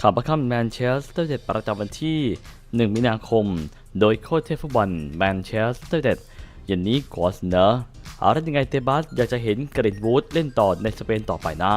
ข่าวประคำแมนเชสเตอร์เด็ดประจำวันที่ 1 มีนาคม โดยโค้ชเทพฟุตบอลแมนเชสเตอร์เด็ดย่างนี้ขอเสนอเอาละยังไงเตบัสอยากจะเห็นกรินวูดเล่นต่อในสเปนต่อไปนะ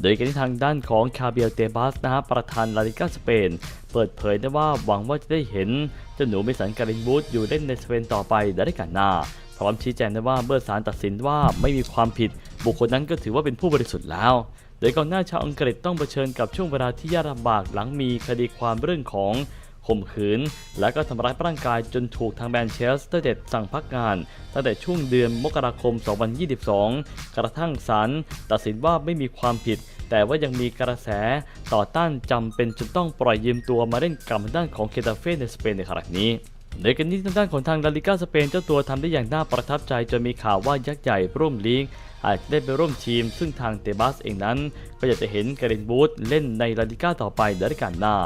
โดยการที่ทางด้านของคาเบียลเตบัสนะฮะประธานลาลิกาสเปน เปิดเผยได้ว่าหวังว่าจะได้เห็นเจ้าหนูเมสันการินวูดอยู่เล่นในสเปนต่อไปในฤดูกาลหน้าพร้อมชี้แจงได้ว่าเมื่อศาลตัดสินว่าไม่มีความผิด บุคคลนั้นก็ถือว่าเป็นผู้บริสุทธิ์แล้ว โดยก่อนหน้าชาวอังกฤษต้องเผชิญกับช่วงเวลาที่ยากลำบากหลังมีคดีความเรื่องของข่มขืน และก็ทำร้ายร่างกายจนถูกทางแมนเชสเตอร์เด็ดสั่งพักงาน ตั้งแต่ช่วงเดือนมกราคม 2022 กระทั่งศาลตัดสินว่าไม่มีความผิด แต่ว่ายังมีกระแสต่อต้านจำเป็นจนต้องปล่อยยืมตัวมาเล่นกับทางด้านของเคตาเฟ่ในสเปนในครั้งนี้ในกันนี้ทางด้านของทางลาลิก้าสเปนเจ้าตัวทำได้อย่างน่าประทับใจจนมีข่าวว่ายักษ์ใหญ่ร่วมลีก อาจจะได้ไปร่วมทีม ซึ่งทางเตบัสเองนั้น ก็อยากจะเห็นการินบูธเล่นในลาลิก้าต่อไปในฤดูกาลหน้า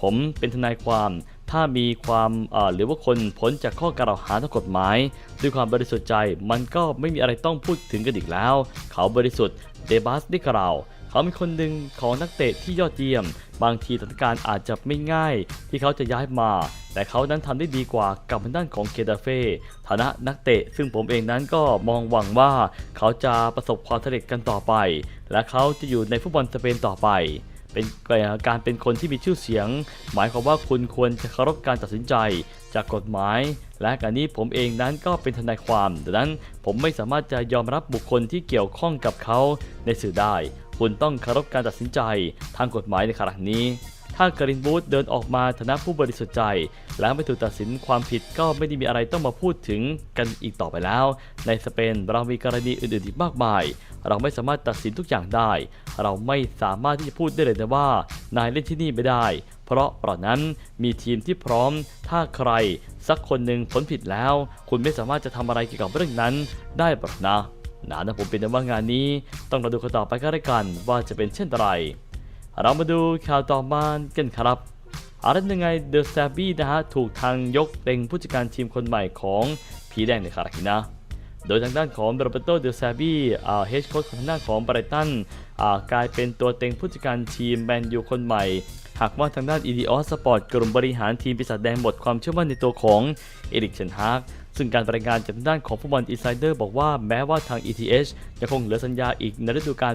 ผมเป็นทนายความถ้ามีความหรือว่าคนพ้นจากข้อกล่าวหาทางกฎหมาย ด้วยความบริสุทธิ์ใจมันก็ไม่มีอะไรต้องพูดถึงกันอีกแล้ว เขาบริสุทธิ์เดบัสได้กล่าว เขาเป็นคนหนึ่งของนักเตะที่ยอดเยี่ยม บางทีสถานการณ์อาจจะไม่ง่าย ที่เขาจะย้ายมา แต่เขานั้นทำได้ดีกว่ากับทางด้านของเคดาเฟ่ฐานะนักเตะ ซึ่งผมเองนั้นก็มองหวังว่า เขาจะประสบความสำเร็จกันต่อไป และเขาจะอยู่ในฟุตบอลสเปนต่อไปเป็นการเป็นคนที่มีชื่อเสียง หมายความว่าคุณควรจะเคารพการตัดสินใจจากกฎหมาย และการนี้ผมเองนั้นก็เป็นทนายความดังนั้นผมไม่สามารถจะยอมรับบุคคลที่เกี่ยวข้องกับเขาในสื่อได้ คุณต้องคารพการตัดสินใจทางกฎหมายในขณะนี้ ถ้ากรินบูธเดินออกมาฐานะผู้บริสุทธิ์ใจ และไม่ถูกตัดสินความผิดก็ไม่ได้มีอะไรต้องมาพูดถึงกันอีกต่อไปแล้ว ในสเปนเรามีกรณีอื่นๆอีกมากมาย เราไม่สามารถตัดสินทุกอย่างได้ เราไม่สามารถที่จะพูดได้เลยนะว่า นายเล่นที่นี่ไม่ได้ เพราะเหล่านั้นมีทีมที่พร้อม ถ้าใครสักคนหนึ่งผลผิดแล้ว คุณไม่สามารถจะทำอะไรเกี่ยวกับเรื่องนั้นได้หรอกนะ นะนะผมเป็นแต่ว่างานนี้ต้องมาดูกันต่อไปก็ได้กันว่าจะเป็นเช่นไร เรามาดูข่าวต่อมากันครับอะไรยังไงเดอะแซบี้นะฮะถูกทางยกเป็นผู้จัดการทีมคนใหม่ของผีแดงในคาราคินะโดยทางด้านของโรเบโตเดลซาบี้เฮดโค้ชของทางด้านของไบรตันอ่ากลายเป็นตัวเต็งผู้จัดการทีมแมนยูคนใหม่ หากว่าทางด้านอีดีออสสปอร์ตกลุ่มบริหารทีมปีศาจแดงหมดความเชื่อมั่นในตัวของเอริกเชนฮาก ซึ่งการรายงานจากด้านของฟุตบอลอินไซเดอร์บอกว่าแม้ว่าทาง ETH ยังคงเหลือสัญญาอีกในฤดูกาล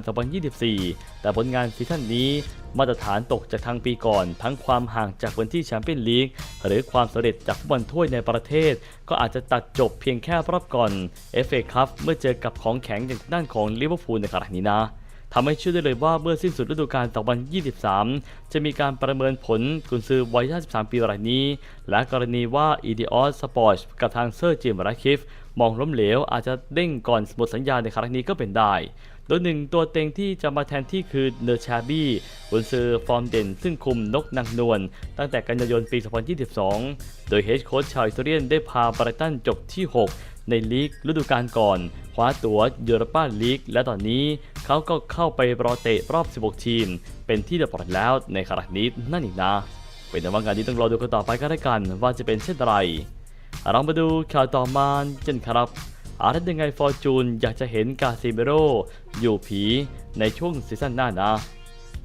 2024 แต่ผลงานซีซั่นนี้มาตรฐานตกจากทางปีก่อน ทั้งความห่างจากพื้นที่แชมเปี้ยนลีกหรือความสำเร็จจากฟุตบอลถ้วยในประเทศ ก็อาจจะตัดจบเพียงแค่รอบก่อน FA Cup เมื่อเจอกับของแข็งอย่างด้านของลิเวอร์พูลในครั้งนี้นะ ทำให้เชื่อได้เลยว่าเมื่อสิ้นสุดฤดูกาล2023 จะมีการประเมินผลกุนซือวัย 53 ปีรายนี้ และกรณีว่า e d o s Sport กับทางเซอร์จิมราคิฟ มองล้มเหลวอาจจะเด้งก่อนหมดสัญญาในครั้งนี้ก็เป็นได้ โดยหนึ่งตัวเต็งที่จะมาแทนที่คือเนอร์ชาบี้กุนซือฟอร์มเด่นซึ่งคุมนกนางนวลตั้งแต่กันยายนปี 2022 โดยเฮดโค้ชชาวอิตาเลียนได้พาไบรตันจบที่ 6 ในลีกฤดูกาลก่อน คว้าตั๋วยูโรปาลีก และตอนนี้เขาก็เข้าไปรอเตะรอบ 16 ทีม เป็นที่เรียบร้อยแล้วในครั้งนี้นั่นอีกนะ เป็นแต่ว่างานนี้ต้องรอดูกันต่อไปก็ได้กันว่าจะเป็นเช่นไรเรามาดูข่าวต่อมากันครับอาร์ตยังไงฟอร์จูนอยากจะเห็นกาซิเมโรอยู่ผีในช่วงซีซั่นหน้านะ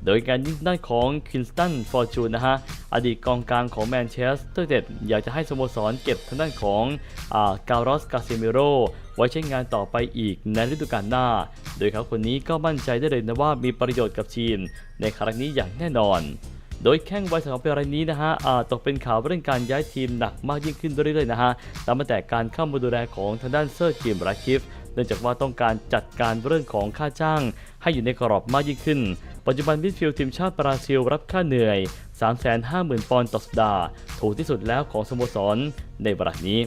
โดยการยิงด้านของคินสตันฟอร์จูนนะฮะอดีตกองกลางของแมนเชสเตอร์เด็ดอยากจะให้สโมสรเก็บทางด้านของอาการอสกาเซมิโรไว้ใช้งานต่อไปอีกในฤดูกาลหน้า โดยเขาคนนี้ก็มั่นใจได้เลยนะว่ามีประโยชน์กับทีมในครั้งนี้อย่างแน่นอนโดยแข้งวัยสองปีรายนี้นะฮะอาจตกเป็นข่าวเรื่องการย้ายทีมหนักมากยิ่งขึ้นเรื่อยๆนะฮะตามมาแต่การเข้ามาดูแลของทางด้านเซอร์จิมราคิฟ นื่องจากว่าต้องการจัดการเรื่องของค่าจ้าง ให้อยู่ในกรอบมากยิ่งขึ้น ปัจจุบันมิดฟิลด์ทีมชาติบราซิลรับค่าเหนื่อย 350,000 ปอนด์ต่อสัปดาห์ ถูกที่สุดแล้วของสโมสรในเวลานี้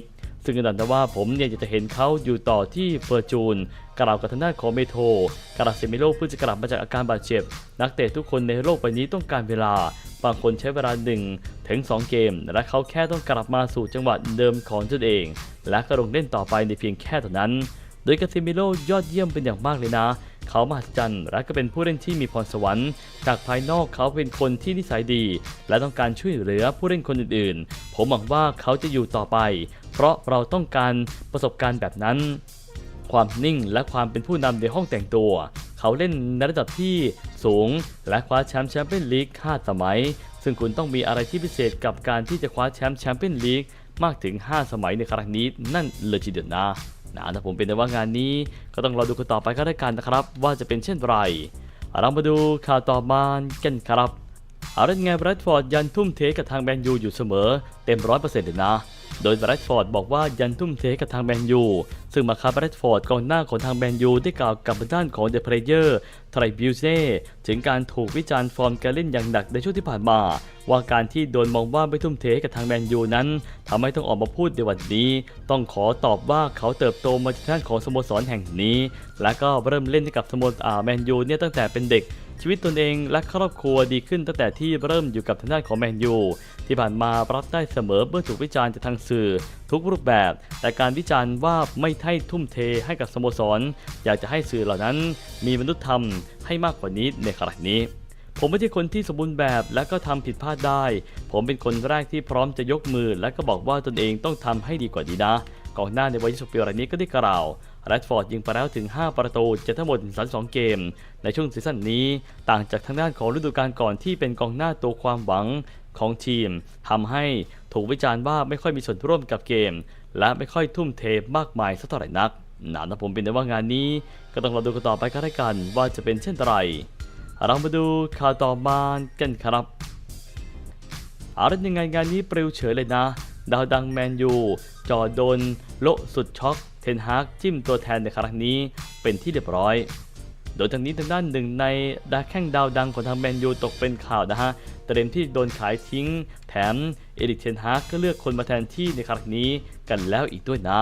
ซึ่งกันดันว่าผมเนี่ยจะเห็นเขาอยู่ต่อที่เฟอร์จูนกล่าวกับทางด้านของเมโทกราเซมิโลเพิ่งจะกลับมาจากอาการบาดเจ็บ นักเตะทุกคนในโลกใบนี้ต้องการเวลา บางคนใช้เวลา1ถึง2 เกม และเขาแค่ต้องกลับมาสู่จังหวะเดิมของตนเอง และก็ลงเล่นต่อไปในเพียงแค่เท่านั้น โดยกาซิมิโลยอดเยี่ยมเป็นอย่างมากเลยนะ เขามหัศจรรย์และก็เป็นผู้เล่นที่มีพรสวรรค์ จากภายนอกเขาเป็นคนที่นิสัยดี และต้องการช่วยเหลือผู้เล่นคนอื่นๆ ผมหวังว่าเขาจะอยู่ต่อไป เพราะเราต้องการประสบการณ์แบบนั้น ความนิ่งและความเป็นผู้นำในห้องแต่งตัว เขาเล่นในระดับที่สูง และคว้าแชมป์แชมเปี้ยนลีก5สมัย ซึ่งคุณต้องมีอะไรที่พิเศษกับการที่จะคว้าแชมป์แชมเปี้ยนลีกมากถึง 5 สมัยในครั้งนี้นั่นเลยทีเดียวนะ นะถ้าผมเป็นในว่างานนี้ก็ต้องรอดูกันต่อไปก็ได้กันนะครับ ว่าจะเป็นเช่นไร เรามาดูข่าวต่อมากันครับอาละไงแบรดฟอร์ดยันทุ่มเทกับทางแมนยูอยู่เสมอเต็มร้อยเปอร์เซ็นต์เลยนะ โดยแบรดฟอร์ดบอกว่ายันทุ่มเทกับทางแมนยู ซึ่งมาคาแบรดฟอร์ดกองหน้าของทางแมนยูได้กล่าวกับด้านของเดอะเพลเยอร์ไทรบิวเซ่ถึงการถูกวิจารณ์ฟอร์มการเล่นอย่างหนักในช่วงที่ผ่านมา ว่าการที่โดนมองว่าไม่ทุ่มเทกับทางแมนยูนั้นทำให้ต้องออกมาพูดในวันนี้ ต้องขอตอบว่าเขาเติบโตมาจากด้านของสโมสรแห่งนี้ และก็เริ่มเล่นกับสโมสรแมนยูเนี่ยตั้งแต่เป็นเด็กชีวิตตนเองและครอบครัวดีขึ้นตั้งแต่ที่เริ่มอยู่กับทางด้านของแมนยูที่ผ่านมารับได้เสมอเมื่อถูกวิจารณ์จากทางสื่อ ทุกรูปแบบ แต่การวิจารณ์ว่าไม่ให้ทุ่มเทให้กับสโมสร อยากจะให้สื่อเหล่านั้น มีมนุษยธรรมให้มากกว่านี้ในขณะนี้ ผมไม่ใช่คนที่สมบูรณ์แบบและก็ทำผิดพลาดได้ ผมเป็นคนแรกที่พร้อมจะยกมือ และก็บอกว่าตนเองต้องทำให้ดีกว่านี้นะกองหน้าในวัย26ปีรายนี้ก็ได้กล่าวแรดฟอร์ดยิงไปแล้วถึง 5 ประตูจากทั้งหมด 32 เกม ในช่วงซีซั่นนี้ ต่างจากทางด้านของฤดูกาลก่อนที่เป็นกองหน้าตัวความหวังของทีมทำให้ถูกวิจารณ์ว่าไม่ค่อยมีส่วนร่วมกับเกม และไม่ค่อยทุ่มเทมากมายสักเท่าไหร่นักนานะผมเป็นแต่ว่างานนี้ ก็ต้องรอดูกันต่อไปก็ได้กันว่าจะเป็นเช่นไร เรามาดูข่าวต่อมากันครับเอาละยังไงงานนี้ปลิวเฉยเลยนะ ดาวดังแมนยูจอโดนโละสุดช็อก เทนฮากจิ้มตัวแทนในครั้งนี้เป็นที่เรียบร้อย โดยทางนี้ทางด้านหนึ่งในดาแข้งดาวดังของทางแมนยูตกเป็นข่าวนะฮะเตรียมที่โดนขายทิ้ง แถมเอริกเทนฮากก็เลือกคนมาแทนที่ในครั้งนี้กันแล้วอีกด้วยนะ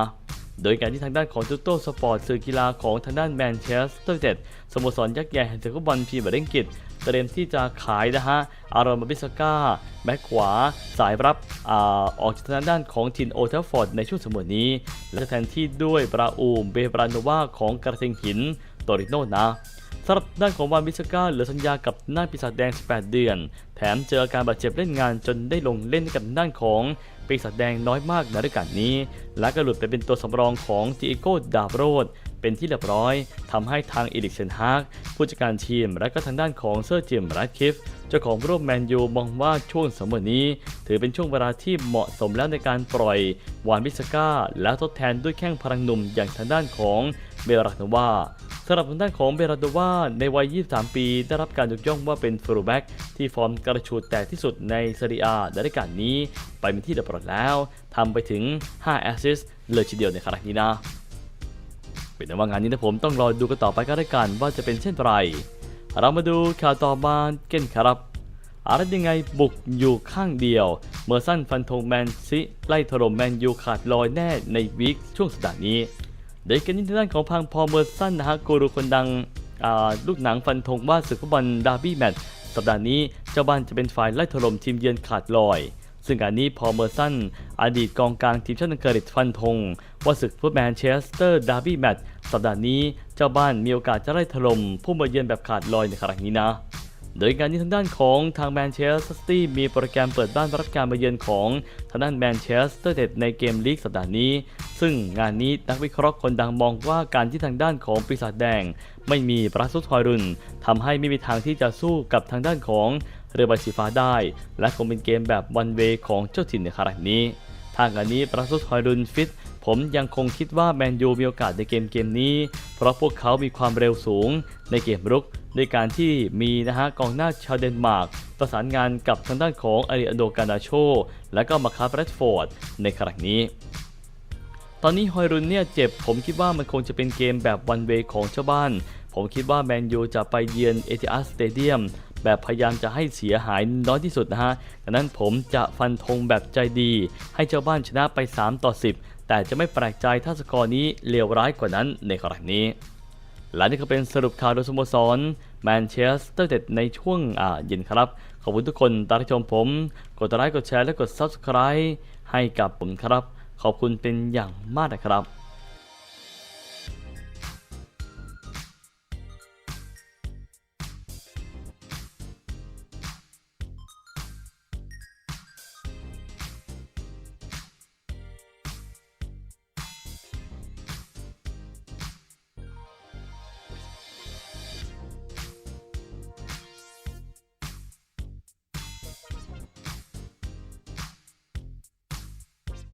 โดยการที่ทางด้านของตูโต้สปอร์ตสื่อกีฬาของทางด้านแมนเชสเตอร์เต็ดสโมสรยักษ์ใหญ่แห่งฟุตบอลพรีเมียร์ลีกอังกฤษเตรียมที่จะขายนะฮะ อารอนบิสก้าแบ็คขวา สายรับอออกจากทางด้านของทินโอเทลฟอร์ดในช่วงสมัยนี้ และแทนที่ด้วยบราอูมเบบราโนวาของกระเซงหินโตริโนนะสำหรับด้านของวานบิสก้าเหลือสัญญากับหน้าปีศาจแดง 18 เดือน แถมเจออาการบาดเจ็บเล่นงานจนได้ลงเล่นกับด้านของ ปีศาจแดงน้อยมากในฤดูกาลนี้ และก็หลุดไปเป็นตัวสำรองของติโก้ดาบโรดเป็นที่เรียบร้อยทำให้ทางอีริกเซนฮากผู้จัดการทีมและก็ทางด้านของเซอร์จิมรัดคิฟเจ้าของร่วมแมนยูมองว่าช่วงสมัยนี้ ถือเป็นช่วงเวลาที่เหมาะสมแล้วในการปล่อย วานบิสก้า และทดแทนด้วยแข้งพลังหนุ่มอย่างทางด้านของเบรักนวา สำหรับทางด้านของเบราโดวาในวัย 23 ปี ได้รับการยกย่องว่าเป็นฟูลแบ็กที่ฟอร์มกระชูดแตกที่สุดในซีเรียในฤดูกาลนี้ ไปเป็นที่เรียบร้อยแล้วทำไปถึง 5 แอสซิสต์เลยทีเดียวในครั้งนี้นะเป็นแต่ว่างานนี้นะผมต้องรอดูกันต่อไปก็ได้กันว่าจะเป็นเช่นไร เรามาดูข่าวต่อมาเกันครับอะไรยังไงบุกอยู่ข้างเดียว เมอร์สันฟันธงแมนซิไล่ถล่มแมนยูขาดลอยแน่ในวีคช่วงสัปดาห์นี้ โดยกันที่ทางด้านของพังพอเมอร์สันนะฮะกูรูคนดังลูกหนังฟันธงว่าศึกฟุตบอลดาร์บี้แมตช์สัปดาห์นี้เจ้าบ้านจะเป็นฝ่ายไล่ถล่มทีมเยือนขาดลอย ซึ่งการนี้พอเมอร์สันอดีตกองกลางทีมชาติอังกฤษฟันธงว่าศึกฟุตแมนเชสเตอร์ดาร์บี้แมตช์สัปดาห์นี้เจ้าบ้านมีโอกาสจะไล่ถล่มผู้มาเยือนแบบขาดลอยในครั้งนี้นะ โดยการนี้ทางด้านของทางแมนเชสเตอร์ซิตี้มีโปรแกรมเปิดบ้านรับการมาเยือนของทางด้านแมนเชสเตอร์เด็ดในเกมลีกสัปดาห์นี้ ซึ่งงานนี้นักวิเคราะห์คนดังมองว่าการที่ทางด้านของปีศาจแดง ไม่มีปราซุสฮอยรุนทำให้ไม่มีทางที่จะสู้กับทางด้านของเรือใบสีฟ้าได้ และคงเป็นเกมแบบวันเวของเจ้าถิ่นในครั้งนี้ ทางอันนี้ปราซุสฮอยรุนฟิต ผมยังคงคิดว่าแมนยูมีโอกาสในเกมเกมนี้ เพราะพวกเขามีความเร็วสูงในเกมรุกด้วยการที่มีนะฮะกองหน้าชาวเดนมาร์กประสานงานกับทางด้านของอาริอันโดกานาโช และก็มาคาร์แรดฟอร์ดในครั้งนี้ ตอนนี้ฮอยรุนเนี่ยเจ็บ ผมคิดว่ามันคงจะเป็นเกมแบบวันเวของเจ้าบ้าน ผมคิดว่าแมนยูจะไปเยือนเอทิอาสเตเดียมแบบพยายามจะให้เสียหายน้อยที่สุดนะฮะดังนั้นผมจะฟันธงแบบใจดี ให้เจ้าบ้านชนะไป 3 ต่อ 10 แต่จะไม่แปลกใจถ้าสกอร์นี้เลวร้ายกว่านั้นในครั้งนี้ และนี่ก็เป็นสรุปข่าวโดยสโมสรแมนเชสเตอร์เด็ดในช่วงอ่าเย็นครับ ขอบคุณทุกคนตามที่ชมผม กดไลค์กดแชร์และกด Subscribe ให้กับผมครับ ขอบคุณเป็นอย่างมากนะครับ